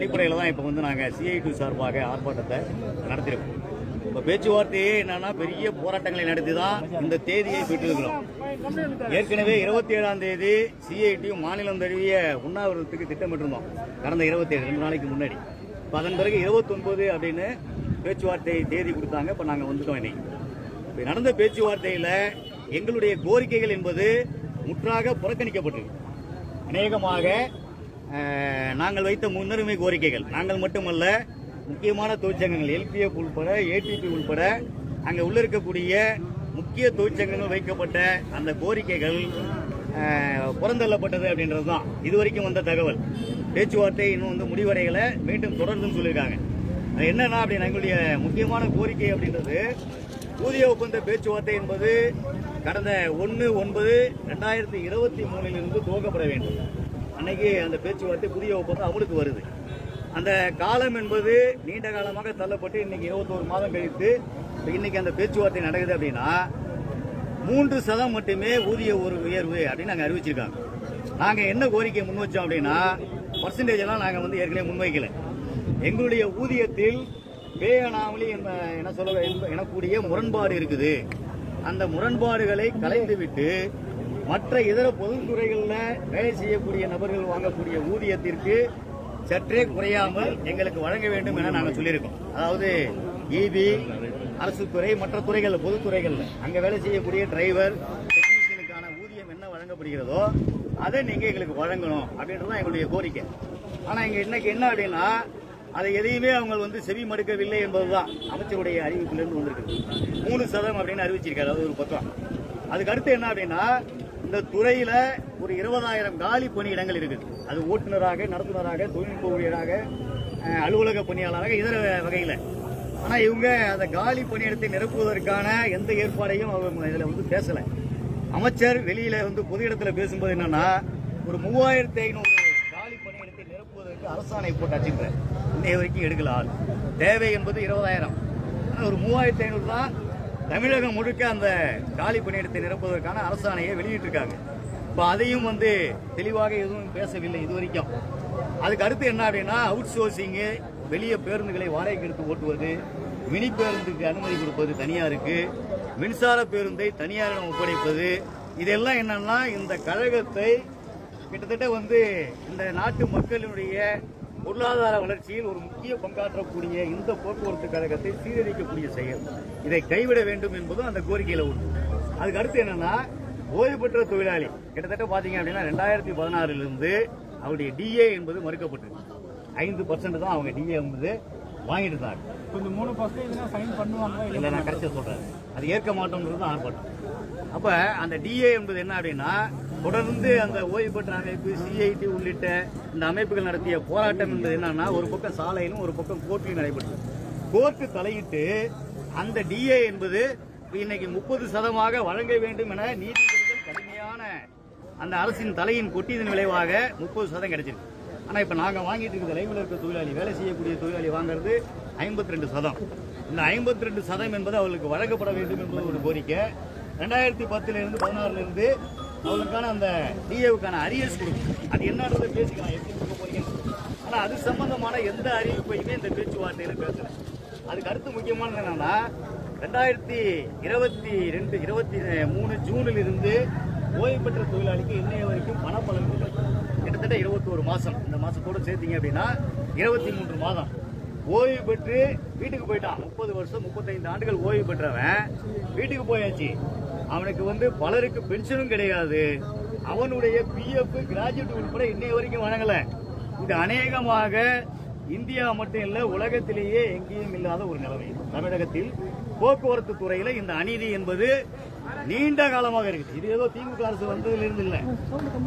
அடிப்படையில் தான் இப்போ வந்து நாங்கள் சிஐடி சார்பாக ஆர்ப்பாட்டத்தை நடத்திருக்கோம் இப்போ பேச்சுவார்த்தையே என்னன்னா பெரிய போராட்டங்களை நடத்தி தான் இந்த தேதியை பெற்றிருக்கிறோம். ஏற்கனவே இருபத்தி ஏழாம் தேதி சிஐடி மாநிலம் தழுவிய உண்ணாவிரதத்துக்கு திட்டமிட்டிருந்தோம். கடந்த இருபத்தி ஏழு ரெண்டு நாளைக்கு முன்னாடி. இப்போ அதன் பிறகு இருபத்தொன்பது அப்படின்னு பேச்சுவார்த்தை தேதி கொடுத்தாங்க. இப்போ நாங்கள் வந்துட்டோம் இன்னைக்கு. இப்போ நடந்த பேச்சுவார்த்தையில் எங்களுடைய கோரிக்கைகள் என்பது முற்றாக புறக்கணிக்கப்பட்டிருக்கு. அநேகமாக நாங்கள் வைத்த முன்னுரிமை கோரிக்கைகள். நாங்கள் மட்டுமல்ல முக்கியமான தொழிற்சங்கங்கள் எல்பிஎஃப் உள்பட ஏடிபி உள்பட அங்கே உள்ள இருக்கக்கூடிய முக்கிய தொழிற்சங்கங்கள் வைக்கப்பட்ட அந்த கோரிக்கைகள் புறந்தள்ளப்பட்டது அப்படின்றது தான். இதுவரைக்கும் வந்த தகவல். பேச்சுவார்த்தை இன்னும் வந்து முடிவடைகளை மீண்டும் தொடர்ந்துன்னு சொல்லியிருக்காங்க. அது என்னன்னா அப்படின்னா எங்களுடைய முக்கியமான கோரிக்கை அப்படின்றது ஊதிய ஒப்பந்த பேச்சுவார்த்தை என்பது கடந்த ஒன்று ஒன்பது ரெண்டாயிரத்தி இருபத்தி மூணிலிருந்து துவக்கப்பட வேண்டும். அன்னைக்கு அந்த பேச்சுவார்த்தை புதிய ஒப்பந்தம் அமலுக்கு வருது. அந்த காலம் என்பது நீண்ட காலமாக தள்ளப்பட்டு இன்னைக்கு இருபத்தோரு மாதம் கழித்து இன்னைக்கு அந்த பேச்சுவார்த்தை நடக்குது அப்படின்னா மூன்று சதம் மட்டுமே ஊதிய ஒரு உயர்வு அப்படின்னு நாங்கள் அறிவிச்சிருக்காங்க. நாங்கள் என்ன கோரிக்கை முன் வச்சோம் அப்படின்னா பர்சன்டேஜ் எல்லாம் நாங்கள் வந்து ஏற்கனவே முன்வைக்கல. எங்களுடைய ஊதியத்தில் பே அனாமலி என்ன சொல்ல எனக்கூடிய முரண்பாடு இருக்குது. அந்த முரண்பாடுகளை கலைந்துவிட்டு மற்ற இதர பொதுத்துறைகளில் வேலை செய்யக்கூடிய நபர்கள் வாங்கக்கூடிய ஊதியத்திற்கு சற்றே குறையாமல் எங்களுக்கு வழங்க வேண்டும் என நாங்கள் சொல்லியிருக்கோம். அதாவது இபி அரசு துறை மற்ற துறைகள் பொதுத்துறைகள் அங்க வேலை செய்யக்கூடிய டிரைவர் டெக்னீஷியனுக்கான ஊதியம் என்ன வழங்கப்படுகிறதோ அதை நீங்க எங்களுக்கு வழங்கணும் அப்படின்றது தான் எங்களுடைய கோரிக்கை. ஆனா இங்க இன்னைக்கு என்ன அப்படின்னா அதை எதையுமே அவங்க வந்து செவி மடுக்கவில்லை என்பதுதான் அமைச்சருடைய அறிவிப்பிலிருந்து வந்திருக்கு மூணு சதம் அப்படின்னு அறிவிச்சிருக்காரு அது ஒரு பக்கம். அதுக்கு அடுத்து என்ன அப்படின்னா இந்த துறையில ஒரு இருபதாயிரம் காலி பணியிடங்கள் இருக்குது. அது ஓட்டுநராக நடத்துனராக தொழில்நுட்ப ஊழியராக அலுவலக பணியாளராக இதர வகையில். ஆனா இவங்க அந்த காலி பணியிடத்தை நிரப்புவதற்கான எந்த ஏற்பாடையும் அவங்க இதுல வந்து பேசல. அமைச்சர் வெளியில வந்து பொது இடத்துல பேசும்போது என்னன்னா ஒரு மூவாயிரத்தி ஐநூறு காலி பணியிடத்தை நிரப்புவதற்கு அரசாணை போட்டாச்சுன்ற இன்னைய வரைக்கும் எடுக்கல ஆள். தேவை என்பது இருபதாயிரம். ஒரு மூவாயிரத்தி ஐநூறு தான் தமிழகம் முழுக்க அந்த காலி பணியிடத்தை நிரப்புவதற்கான அரசாணையை வெளியிட்டிருக்காங்க. இப்போ அதையும் வந்து தெளிவாக எதுவும் பேசவில்லை இது வரைக்கும் அதுக்கு அடுத்து என்ன அப்படின்னா அவுட் சோர்சிங்கு வெளியே பேருந்துகளை வாடகைக்கு எடுத்து ஓட்டுவது மினி பேருந்துக்கு அனுமதி கொடுப்பது தனியாருக்கு மின்சார பேருந்தை தனியாரிடம் ஒப்படைப்பது இதெல்லாம் என்னன்னா இந்த கழகத்தை கிட்டத்தட்ட வந்து இந்த நாட்டு மக்களினுடைய பொருளாதார வளர்ச்சியில் ஒரு முக்கிய பங்காற்றக்கூடிய இந்த போக்குவரத்து கழகத்தை சீரழிக்கக்கூடிய செயல். இதை கைவிட வேண்டும் என்பதும் அந்த கோரிக்கையில உண்டு. அதுக்கு அடுத்து என்னன்னா ஓய்வு பெற்ற தொழிலாளி. கிட்டத்தட்ட பாத்தீங்க அப்படின்னா ரெண்டாயிரத்தி பதினாறுல இருந்து அவருடைய டிஏ என்பது மறுக்கப்பட்டு ஐந்து பர்சன்ட் தான் அவங்க டிஏ என்பது வாங்கிட்டு இருந்தாங்க. கொஞ்சம் மூணு பர்சன்டேஜ் சைன் பண்ணுவாங்க இல்ல நான் கடைசியா சொல்றேன். அது ஏற்க மாட்டோம்ன்றது தான் ஆர்ப்பாட்டம். அப்ப அந்த டிஏ என்பது என்ன அப்படின்னா தொடர்ந்து அந்த ஓய்வு பெற்ற அமைப்பு சிஐடி உள்ளிட்ட இந்த அமைப்புகள் நடத்திய போராட்டம் என்பது என்னன்னா ஒரு பக்கம் சாலையிலும் ஒரு பக்கம் கோர்ட்டிலும் நடைபெற்றது. கோர்ட்டு தலையிட்டு அந்த டிஏ என்பது இன்னைக்கு முப்பது சதமாக வழங்க வேண்டும் என நீதிபதிகள் கடுமையான அந்த அரசின் தலையின் கொட்டியதன் விளைவாக முப்பது சதம் கிடைச்சிருக்கு. ஆனால் இப்போ நாங்கள் வாங்கிட்டு இருக்கிற லைவில் இருக்க தொழிலாளி வேலை செய்யக்கூடிய தொழிலாளி வாங்குறது ஐம்பத்தி ரெண்டு சதம். இந்த ஐம்பத்தி ரெண்டு சதம் என்பது அவர்களுக்கு வழங்கப்பட வேண்டும் என்பது ஒரு கோரிக்கை. ரெண்டாயிரத்தி பத்துலேருந்து பதினாறுலேருந்து பதினாறுல இருந்து அவங்களுக்கான அந்த டிஏவுக்கான அரியர்ஸ் கொடுக்கும் அது என்னன்றதை பேசிக்கலாம். எப்படி கொடுக்க போறீங்க ஆனால் அது சம்பந்தமான எந்த அறிவிப்பையுமே இந்த பேச்சுவார்த்தையில் பேசல. அதுக்கு அடுத்து முக்கியமானது என்னன்னா ரெண்டாயிரத்தி இருபத்தி ரெண்டு இருபத்தி மூணு ஜூனில் இருந்து ஓய்வு பெற்ற தொழிலாளிக்கு இன்றைய வரைக்கும் பணப்பலன் கிட்டத்தட்ட இருபத்தோரு மாதம் இந்த மாதத்தோடு சேர்த்திங்க அப்படின்னா இருபத்தி மூன்று மாதம். ஓய்வு பெற்று வீட்டுக்கு போயிட்டான். முப்பது வருஷம் முப்பத்தைந்து ஆண்டுகள் ஓய்வு பெற்றவன். வீட்டுக்கு போயாச்சு. அவனுக்கு வந்து பலருக்கு பென்ஷனும் கிடையாது. அவனுடைய பிஎஃப் கிராஜுவேட் உட்பட இன்னைய வரைக்கும் வழங்கல. இது அநேகமாக இந்தியா மட்டும் இல்ல உலகத்திலேயே எங்கேயும் இல்லாத ஒரு நிலைமை. தமிழகத்தில் போக்குவரத்து துறையில இந்த அநீதி என்பது நீண்ட காலமாக இருக்குது. இது ஏதோ திமுக அரசு வந்ததுல இருந்து இல்ல.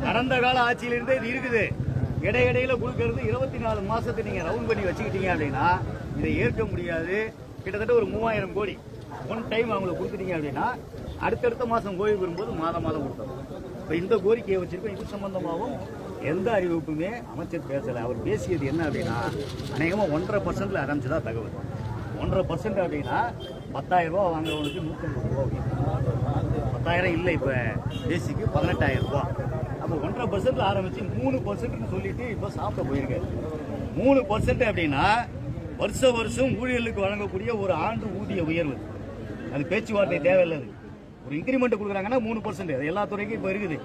கடந்த கால ஆட்சியிலிருந்தே இது இருக்குது. இடையிடையில கொடுக்கறது இருபத்தி நாலு மாசத்தை நீங்க ரவுண்ட் பண்ணி வச்சுக்கிட்டீங்க அப்படின்னா இதை ஏற்க முடியாது. கிட்டத்தட்ட ஒரு மூவாயிரம் கோடி. ஒன் டைம் அவங்களுக்கு கொடுத்துட்டீங்க அப்படின்னா அடுத்தடுத்த மாதம் ஓய்வு பெறும்போது மாதம் மாதம் கொடுத்தோம். இப்போ இந்த கோரிக்கையை வச்சுருக்கோம். இது சம்பந்தமாகவும் எந்த அறிவிப்புமே அமைச்சர் பேசலை. அவர் பேசியது என்ன அப்படின்னா அநேகமாக ஒன்றரை பர்சன்டில் ஆரம்பிச்சு தான் தகவல். ஒன்றரை பர்சன்ட் அப்படின்னா பத்தாயிரம் ரூபா வாங்குறவனுக்கு நூற்றம்பது ரூபா பத்தாயிரம் இல்லை இப்போ. பேசிக்கு பதினெட்டாயிரம் ரூபா அப்போ ஒன்றரை பர்சன்ட்ல ஆரம்பித்து மூணு பர்சன்ட்னு சொல்லிட்டு இப்போ சாப்பிட போயிருக்காரு மூணு பர்சன்ட் அப்படின்னா வருஷ வருஷம் ஊழியர்களுக்கு வழங்கக்கூடிய ஒரு ஆண்டு ஊதிய உயர்வு. அது பேச்சுவார்த்தை தேவையில்லை ஒரு இன்க்ரிமெண்ட் கொடுக்குறாங்கன்னா மூணு பர்சன்ட் அது எல்லா துறைக்கும் இப்போ இருக்குது.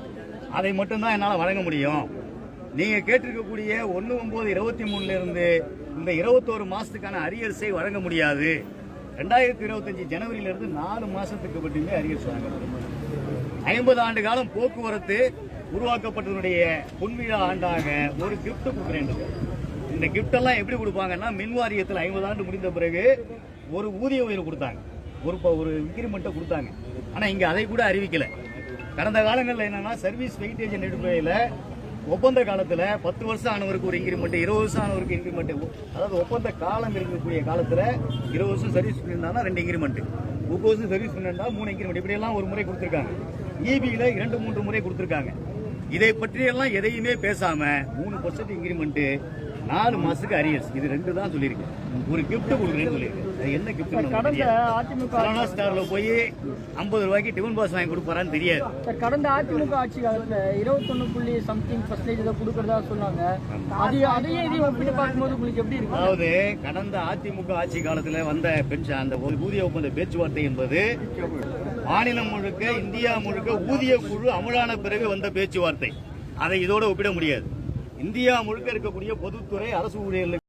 அதை மட்டும்தான் என்னால் வழங்க முடியும். நீங்கள் கேட்டிருக்கக்கூடிய ஒன்று ஒம்பது இருபத்தி மூணுலேருந்து இந்த இருபத்தோரு மாதத்துக்கான அரியர்ஸை வழங்க முடியாது. ரெண்டாயிரத்தி இருபத்தஞ்சு ஜனவரியிலிருந்து நாலு மாதத்துக்கு மட்டுமே அரியர்ஸ் வழங்க முடியும். ஐம்பது ஆண்டு காலம் போக்குவரத்து உருவாக்கப்பட்டதனுடைய பொன்விழா ஆண்டாக ஒரு கிஃப்ட் கொடுக்குறேன் இந்த gift எல்லாம் எப்படி கொடுப்பாங்கன்னா மின் வாரியத்தில் ஐம்பது ஆண்டு முடிந்த பிறகு ஒரு ஊதிய உயர்வு கொடுத்தாங்க. ஒரு ப- ஒரு இன்க்ரிமெண்ட்டை கொடுத்தாங்க. ஆனால் இங்கே அதை கூட அறிவிக்கலை. கடந்த காலங்களில் என்னன்னா சர்வீஸ் வெயிட்டேஜ் அடிப்படையில் ஒப்பந்த காலத்தில் பத்து வருஷம் ஆனவருக்கு ஒரு இன்க்ரிமெண்ட் இருபது வருஷம் ஆனவருக்கு இன்க்ரிமெண்ட் அதாவது ஒப்பந்த காலம் இருக்கக்கூடிய காலத்தில் இருபது வருஷம் சர்வீஸ் பண்ணியிருந்தாங்கன்னா ரெண்டு இன்க்ரிமெண்ட் முப்பது வருஷம் சர்வீஸ் பண்ணியிருந்தா மூணு இன்க்ரிமெண்ட் இப்படியெல்லாம் ஒரு முறை கொடுத்துருக்காங்க. இபியில் இரண்டு மூன்று முறை கொடுத்துருக்காங்க. இதை பற்றியெல்லாம் எதையுமே பேசாமல் மூணு பர்சன்ட் இன்க்ரிமெண்ட்டு நாலு மாசத்துக்கு அரியர்ஸ் இது ரெண்டு தான் சொல்லியிருக்கேன். ஒரு gift கொடுக்குறேன்னு சொல்லியிருக்கேன். அது என்ன கடந்த கிஃப்ட் அதிமுக சரவணா ஸ்டார்ல போய் ஐம்பது ரூபாய்க்கு டிஃபன் பாஸ் வாங்கி கொடுப்பாரான்னு தெரியாது. கடந்த அதிமுக ஆட்சி காலத்துல இருபத்தொன்னு புள்ளி சம்திங் பர்சன்டேஜ் இதை கொடுக்கறதா சொன்னாங்க. அது அதையே இதையும் ஒப்பிட்டு பார்க்கும்போது உங்களுக்கு எப்படி இருக்கு? அதாவது கடந்த அதிமுக ஆட்சி காலத்துல வந்த பென்ஷன் அந்த ஊதிய ஒப்பந்த பேச்சுவார்த்தை என்பது மாநிலம் முழுக்க இந்தியா முழுக்க ஊதிய குழு அமலான பிறகு வந்த பேச்சுவார்த்தை. அதை இதோட ஒப்பிட முடியாது. இந்தியா முழுக்க இருக்கக்கூடிய பொதுத்துறை அரசு ஊழியர்களுக்கு